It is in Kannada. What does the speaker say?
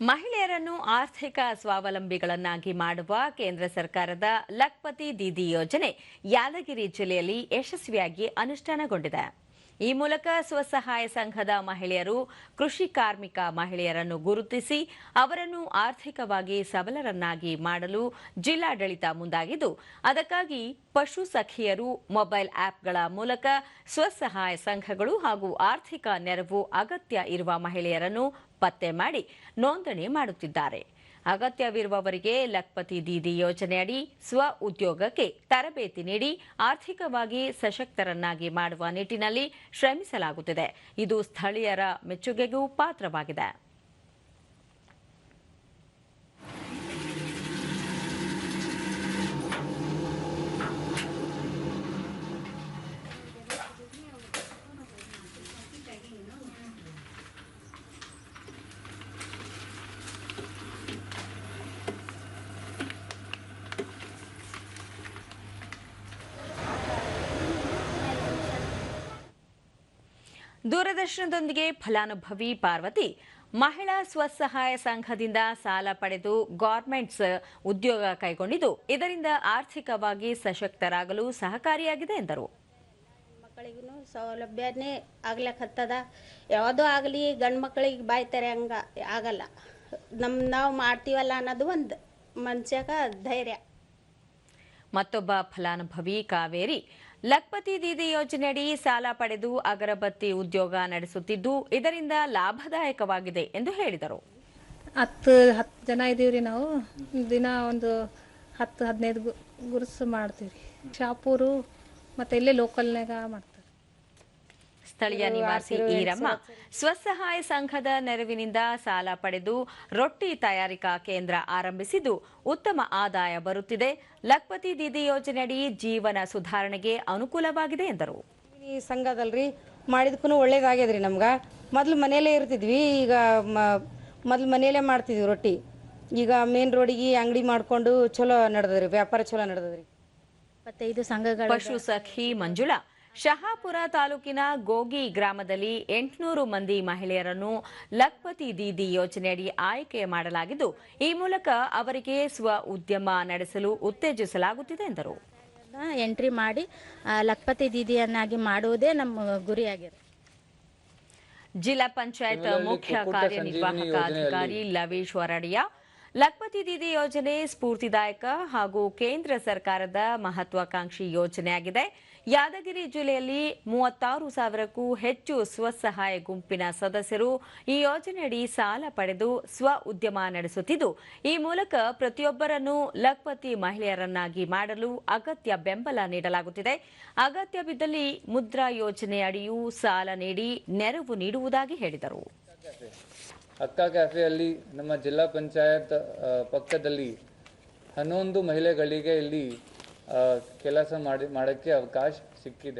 ಮಹಿಳೆಯರನ್ನು ಆರ್ಥಿಕ ಸ್ವಾವಲಂಬಿಗಳನ್ನಾಗಿ ಮಾಡುವ ಕೇಂದ್ರ ಸರ್ಕಾರದ ಲಕ್ಪತಿ ದೀದಿ ಯೋಜನೆ ಯಾದಗಿರಿ ಜಿಲ್ಲೆಯಲ್ಲಿ ಯಶಸ್ವಿಯಾಗಿ ಅನುಷ್ಠಾನಗೊಂಡಿದೆ. ಈ ಮೂಲಕ ಸ್ವಸಹಾಯ ಸಂಘದ ಮಹಿಳೆಯರು, ಕೃಷಿ ಕಾರ್ಮಿಕ ಮಹಿಳೆಯರನ್ನು ಗುರುತಿಸಿ ಅವರನ್ನು ಆರ್ಥಿಕವಾಗಿ ಸಬಲರನ್ನಾಗಿ ಮಾಡಲು ಜಿಲ್ಲಾಡಳಿತ ಮುಂದಾಗಿದ್ದು, ಅದಕ್ಕಾಗಿ ಪಶು ಸಖಿಯರು, ಮೊಬೈಲ್ ಆಪ್ಗಳ ಮೂಲಕ ಸ್ವಸಹಾಯ ಸಂಘಗಳು ಹಾಗೂ ಆರ್ಥಿಕ ನೆರವು ಅಗತ್ಯ ಇರುವ ಮಹಿಳೆಯರನ್ನು ಪತ್ತೆ ಮಾಡಿ ನೋಂದಣಿ ಮಾಡುತ್ತಿದ್ದಾರೆ. ಅಗತ್ಯವಿರುವವರಿಗೆ ಲಖ್ಪತಿ ದೀದಿ ಯೋಜನೆಯಡಿ ಸ್ವ ಉದ್ಯೋಗಕ್ಕೆ ತರಬೇತಿ ನೀಡಿ ಆರ್ಥಿಕವಾಗಿ ಸಶಕ್ತರನ್ನಾಗಿ ಮಾಡುವ ನಿಟ್ಟಿನಲ್ಲಿ ಶ್ರಮಿಸಲಾಗುತ್ತಿದೆ. ಇದು ಸ್ಥಳೀಯರ ಮೆಚ್ಚುಗೆಗೂ ಪಾತ್ರವಾಗಿದೆ. ದೂರದರ್ಶನದೊಂದಿಗೆ ಫಲಾನುಭವಿ ಪಾರ್ವತಿ ಮಹಿಳಾ ಸ್ವಸಹಾಯ ಸಂಘದಿಂದ ಸಾಲ ಪಡೆದು ಗಾರ್ಮೆಂಟ್ಸ್ ಉದ್ಯೋಗ ಕೈಗೊಂಡಿದ್ದು ಇದರಿಂದ ಆರ್ಥಿಕವಾಗಿ ಸಶಕ್ತರಾಗಲು ಸಹಕಾರಿಯಾಗಿದೆ ಎಂದರು. ಮಕ್ಕಳಿಗೂ ಸೌಲಭ್ಯನೇ ಆಗ್ಲಕ್ಕತ್ತದ ಯಾವುದೋ ಆಗಲಿ ಗಂಡು ಮಕ್ಕಳಿಗೆ ಬಾಯ್ತಾರೆ ಹಂಗ ಆಗಲ್ಲ. ನಮ್ಮ ನಾವು ಮಾಡ್ತೀವಲ್ಲ ಅನ್ನೋದು ಒಂದು ಮನುಷ್ಯಾಗ ಧೈರ್ಯ. ಮತ್ತೊಬ್ಬ ಫಲಾನುಭವಿ ಕಾವೇರಿ ಲಕ್ಪತಿ ದೀದಿ ಯೋಜನೆಯಡಿ ಸಾಲ ಪಡೆದು ಅಗರಬತ್ತಿ ಉದ್ಯೋಗ ನಡೆಸುತ್ತಿದ್ದು, ಇದರಿಂದ ಲಾಭದಾಯಕವಾಗಿದೆ ಎಂದು ಹೇಳಿದರು. ಹತ್ತು ಹತ್ತು ಜನ ಇದೀವ್ರಿ ನಾವು. ದಿನ ಒಂದು ಹತ್ತು, ಹದಿನೈದು ಗುರುಸು ಮಾಡ್ತೀವಿ ಶಾಪೂರು ಮತ್ತು ಇಲ್ಲೇ ಲೋಕಲ್ನಾಗ ಮಾಡ್ತಾರೆ ಸ್ಥಳೀಯ ನಿವಾಸಿ ಈರಮ್ಮ ಸ್ವಸಹಾಯ ಸಂಘದ ನೆರವಿನಿಂದ ಸಾಲ ಪಡೆದು ರೊಟ್ಟಿ ತಯಾರಿಕಾ ಕೇಂದ್ರ ಆರಂಭಿಸಿದ್ದು ಉತ್ತಮ ಆದಾಯ ಬರುತ್ತಿದೆ. ಲಕ್ಪತಿ ದೀದಿ ಯೋಜನೆಯಡಿ ಜೀವನ ಸುಧಾರಣೆಗೆ ಅನುಕೂಲವಾಗಿದೆ ಎಂದರು. ಈ ಸಂಘದಲ್ರಿ ಮಾಡಿದ್ಕೂ ಒಳ್ಳೇದಾಗ್ಯದ್ರಿ ನಮ್ಗೆ. ಮೊದಲು ಮನೆಯಲ್ಲೇ ಇರ್ತಿದ್ವಿ ಈಗ ಮೊದಲು ಮನೆಯಲ್ಲೇ ಮಾಡ್ತಿದ್ವಿ ರೊಟ್ಟಿ. ಈಗ ಮೇನ್ ರೋಡಿಗೆ ಅಂಗಡಿ ಮಾಡ್ಕೊಂಡು ಚಲೋ ನಡೆದ್ರಿ ವ್ಯಾಪಾರ ಚಲೋ ನಡೆದ್ರಿ ಪಶು ಸಖಿ ಮಂಜುಳಾ ಶಹಾಪುರ ತಾಲೂಕಿನ ಗೋಗಿ ಗ್ರಾಮದಲ್ಲಿ ಎಂಟುನೂರು ಮಂದಿ ಮಹಿಳೆಯರನ್ನು ಲಕ್ಪತಿ ದೀದಿ ಯೋಜನೆಯಡಿ ಆಯ್ಕೆ ಮಾಡಲಾಗಿದ್ದು ಈ ಮೂಲಕ ಅವರಿಗೆ ಸ್ವ ಉದ್ಯಮ ನಡೆಸಲು ಉತ್ತೇಜಿಸಲಾಗುತ್ತಿದೆ ಎಂದರು. ಎಂಟ್ರಿ ಮಾಡಿ ಲಕ್ಪತಿ ದೀದಿಯನ್ನಾಗಿ ಮಾಡುವುದೇ ನಮ್ಮ ಗುರಿಯಾಗಿದೆ. ಜಿಲ್ಲಾ ಪಂಚಾಯತ್ ಮುಖ್ಯ ಕಾರ್ಯನಿರ್ವಾಹಕ ಅಧಿಕಾರಿ ಲವೇಶ್ ವರಡಿಯಾ ಲಕ್ಪತಿ ದೀದಿ ಯೋಜನೆ ಸ್ಫೂರ್ತಿದಾಯಕ ಹಾಗೂ ಕೇಂದ್ರ ಸರ್ಕಾರದ ಮಹತ್ವಾಕಾಂಕ್ಷಿ ಯೋಜನೆಯಾಗಿದೆ. ಯಾದಗಿರಿ ಜಿಲ್ಲೆಯಲ್ಲಿ ಮೂವತ್ತಾರು ಸಾವಿರಕ್ಕೂ ಹೆಚ್ಚು ಸ್ವಸಹಾಯ ಗುಂಪಿನ ಸದಸ್ಯರು ಈ ಯೋಜನೆಯಡಿ ಸಾಲ ಪಡೆದು ಸ್ವ ಉದ್ಯಮ ನಡೆಸುತ್ತಿದ್ದು, ಈ ಮೂಲಕ ಪ್ರತಿಯೊಬ್ಬರನ್ನು ಲಕ್ಪತಿ ಮಹಿಳೆಯರನ್ನಾಗಿ ಮಾಡಲು ಅಗತ್ಯ ಬೆಂಬಲ ನೀಡಲಾಗುತ್ತಿದೆ. ಅಗತ್ಯ ಬಿದ್ದಲ್ಲಿ ಮುದ್ರಾ ಯೋಜನೆಯಡಿಯೂ ಸಾಲ ನೀಡಿ ನೆರವು ನೀಡುವುದಾಗಿ ಹೇಳಿದರು. ಅಕ್ಕ ಕ್ಯಾಫೆಯಲ್ಲಿ ನಮ್ಮ ಜಿಲ್ಲಾ ಪಂಚಾಯತ್ ಪಕ್ಕದಲ್ಲಿ ಹನ್ನೊಂದು ಮಹಿಳೆಗಳಿಗೆ ಇಲ್ಲಿ ಕೆಲಸ ಮಾಡಿ ಮಾಡೋಕ್ಕೆ ಅವಕಾಶ ಸಿಕ್ಕಿದೆ.